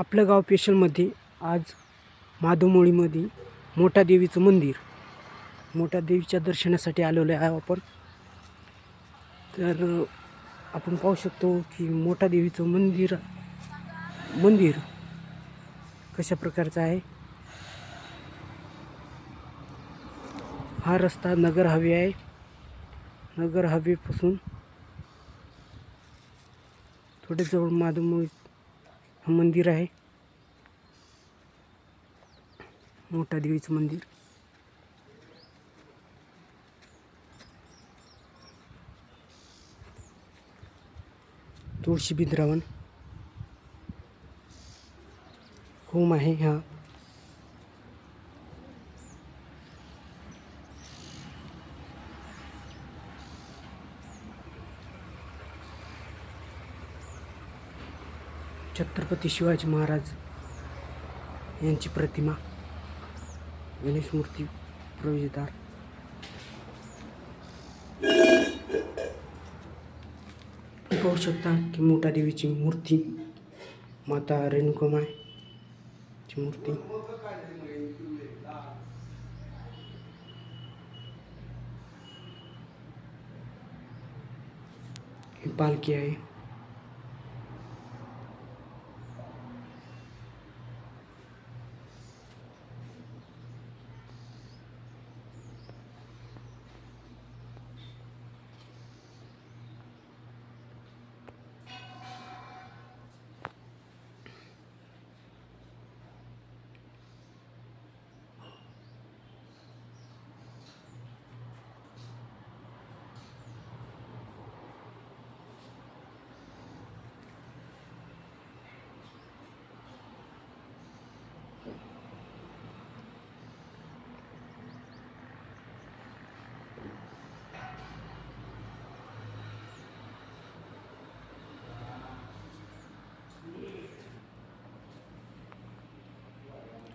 आपलं गाव पेशलमध्ये आज माधवमोळीमध्ये मोठा देवीचं मंदिर. मोठ्या देवीच्या दर्शनासाठी आलेलो आहे आपण. तर आपण पाहू शकतो की मोठा देवीचं मंदिर मंदिर कशा प्रकारचं आहे? हा रस्ता नगर हवे आहे. नगर हवेपासून थोडे जवळ माधवमुळी मंदिर आहे. मोठा देवीचं मंदिर. तुळशी बिद्रावण होम आहे हा. छत्रपती शिवाजी महाराज यांची प्रतिमा. गणेश मूर्ती प्रवेशद्वार. तुम्ही पाहू शकता की मोठा देवीची मूर्ती माता रेणुकामाय ची मूर्ती. ही पालखी आहे.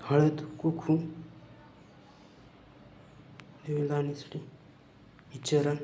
हळद कुकू देवदाणीसाठी आणण्यासाठी चरण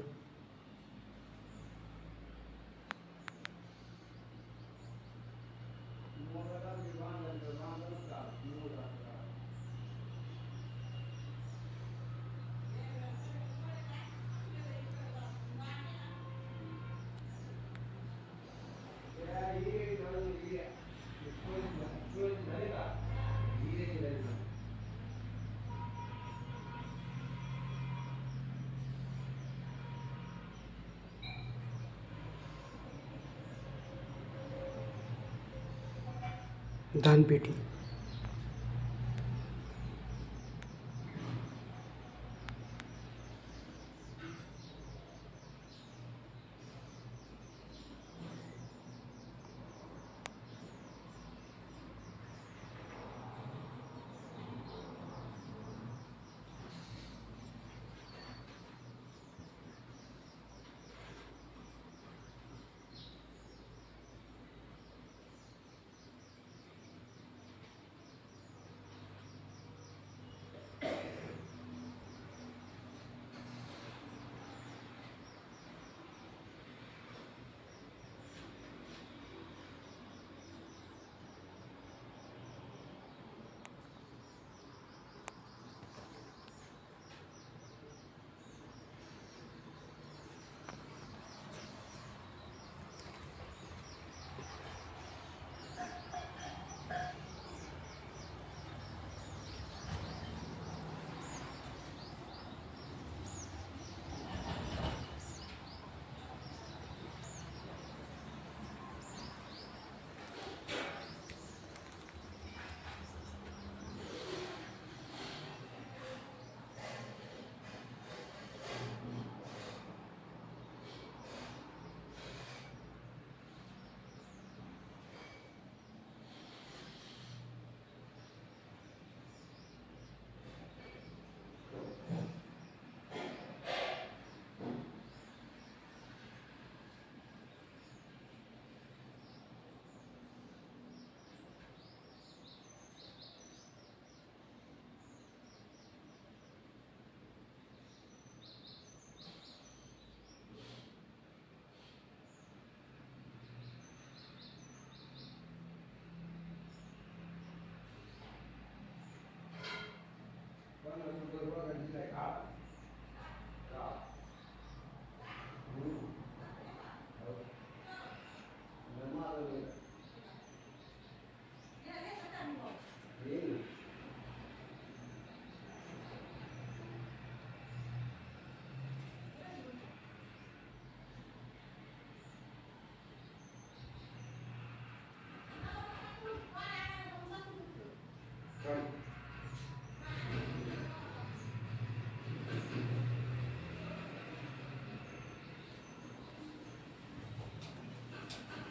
दानपेटी.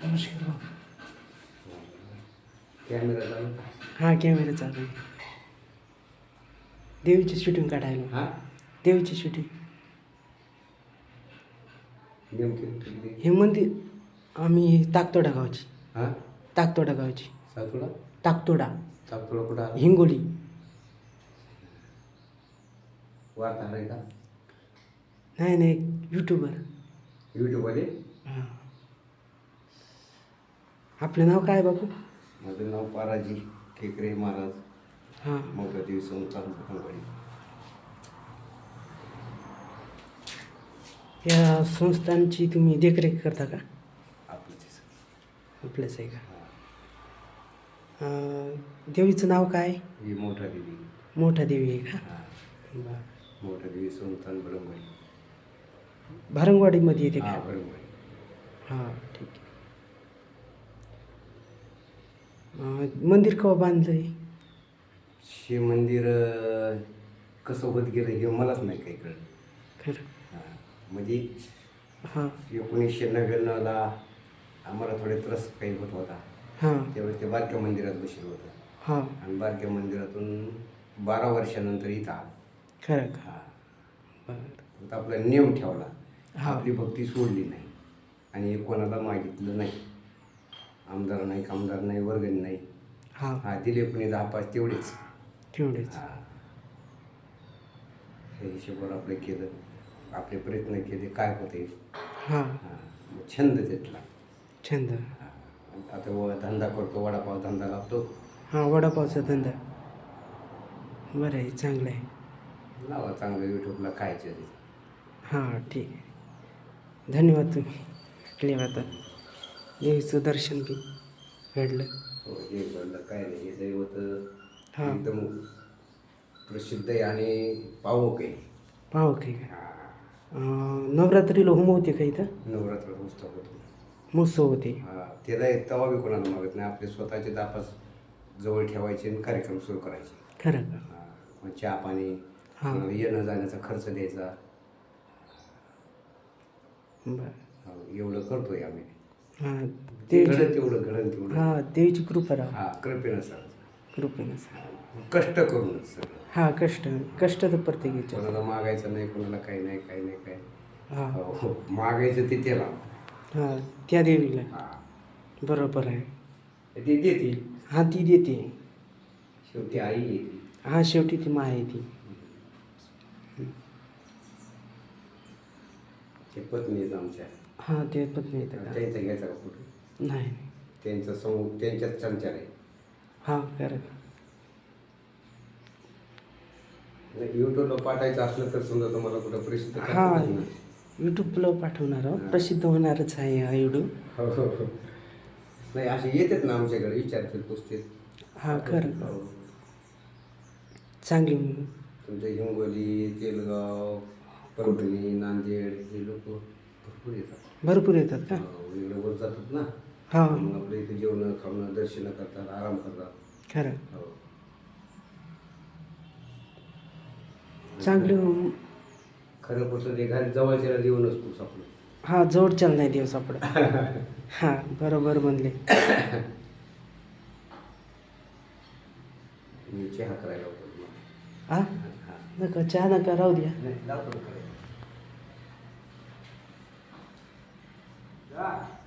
नमस्कार. कॅमेरा चालू? हां कॅमेरा चालू आहे. देवीची शूटिंग काढायला. हा? देवीची शूटिंग नेमकी? हे मंदिर आम्ही ताकतोडा गावची. हा? ताकतोडा गावची. सातोडा ताकतोडा. सातोडा कुठं आला? हिंगोली. वार्ता आहे का? नाही नाही यूट्यूबर यूट्यूबमध्ये हां. आपलं नाव काय बापू? माझं नाव पाराजी केकरे महाराज. हां. मोठा दिवस संस्थान पुरणवाडी या संस्थांची तुम्ही देखरेख करता का? आपलीच आपलंच आहे का? अं, देवीचं नाव काय? ही मोठा देवी. मोठा देवी आहे का? हा. बरं. मोठा देवी संस्थान बडंबडी भारंगवाडीमध्ये येते हा का? बडंबडी हां ठीक आहे अं, मंदिर केव्हा बांधलं आहे हे मंदिर अं, कसं होत गेलं हे मलाच नाही काही कळलं. खरं? हा. म्हणजे हां. एकोणीसशे नव्याण्णवला आम्हाला थोडे त्रस काही होत होता. हां. त्यावेळेस ते बारक्या मंदिरात बसलं होतं. हां. आणि बारक्या मंदिरातून बारा वर्षानंतर इथं आलं. खरं का? हा. बरं. फक्त आपला नियम ठेवला. हा. आपली भक्ती सोडली नाही. आणि कोणाला मागितलं नाही. आमदार नाही कामदार नाही वर्गणी नाही. हां. हा दिले कोणी दहा पाच तेवढेच. तेवढेच. हा. हे हिशोबावर आपलं केलं आपले प्रयत्न केले काय होते हां. हा मग छंद त्यातला छंद. हा. आता व धंदा करतो वडापाव धंदा लावतो. हां वडापावचा धंदा. बरं आहे चांगलं आहे. लावा चांगलं यूट्यूबला खायचं ते हां ठीक. आहे धन्यवाद तुम्ही. धन्यवाद. देवीचं दर्शन बी घडलं. हो हे घडलं. काय नाही हे दैवत हा. एकदम प्रसिद्ध आहे आणि पावक आहे. पाहू की? काय हा. अं, नवरात्रीला होम होते का इथं? नवरात्र उत्सव होतो. महोत्सव होते. हा त्याला तवा बी कोणाला मागत नाही. आपले स्वतःचे दापास जवळ ठेवायचे आणि कार्यक्रम सुरू करायचे. खरं. का हा. मग चहा पाणी हा. येणं जाण्याचा खर्च द्यायचा. बरं. हो, एवढं करतोय आम्ही. हां देवीची घडत तेवढं घडन तेवढं. हां देवीची कृपा राहा. हा कृपेनं सर कृपेनं सांग. कष्ट करूनच सगळं. हां कष्ट कष्ट तर प्रत्येकीच्या कोणाला मागायचं नाही कोणाला काही नाही काही नाही काही हां. हो, हो. मागायचं ते त्याला. हां त्या देवीला. हा. बरोबर आहे. ती देते. हां ती देते. शेवटी आई येते हां शेवटी ती मा आहे ती. ते पत्नी आहेत आमच्या. हां ते पत्नी येतं का त्यांचा घ्यायचा का फोटो? नाही. त्यांचा समूह त्यांच्यात संचार आहे. हां खरं युट्यूबला पाठायचं असलं तर समजा तुम्हाला कुठं प्रसिद्ध हां ना. यूट्यूबला पाठवणार आहोत. प्रसिद्ध होणारच आहे हा यूट्यूब हो हो हो. नाही असे येतात ना आमच्याकडे विचारतील पुसतील हां खरं हो. चांगली तुमच्या हिंगोली तेलगाव परभणी नांदेड हे लोक. भरपूर येतात. भरपूर येतात का? हो, इकडे वर जातात ना. हां. मग आपल्या इथे जेवण खावणं दर्शन करतात आराम करतात. खरं. हो. चांगलं. खरं पुस्तक घरी जवळच्याला देऊ नसतोच आपण हां जवळच्याला नाही देव सापड. हां बरोबर म्हणले. मी चहा करायला होतो हां. नका चहा नका राहू द्या. नाही लावतो ना करायला. जा.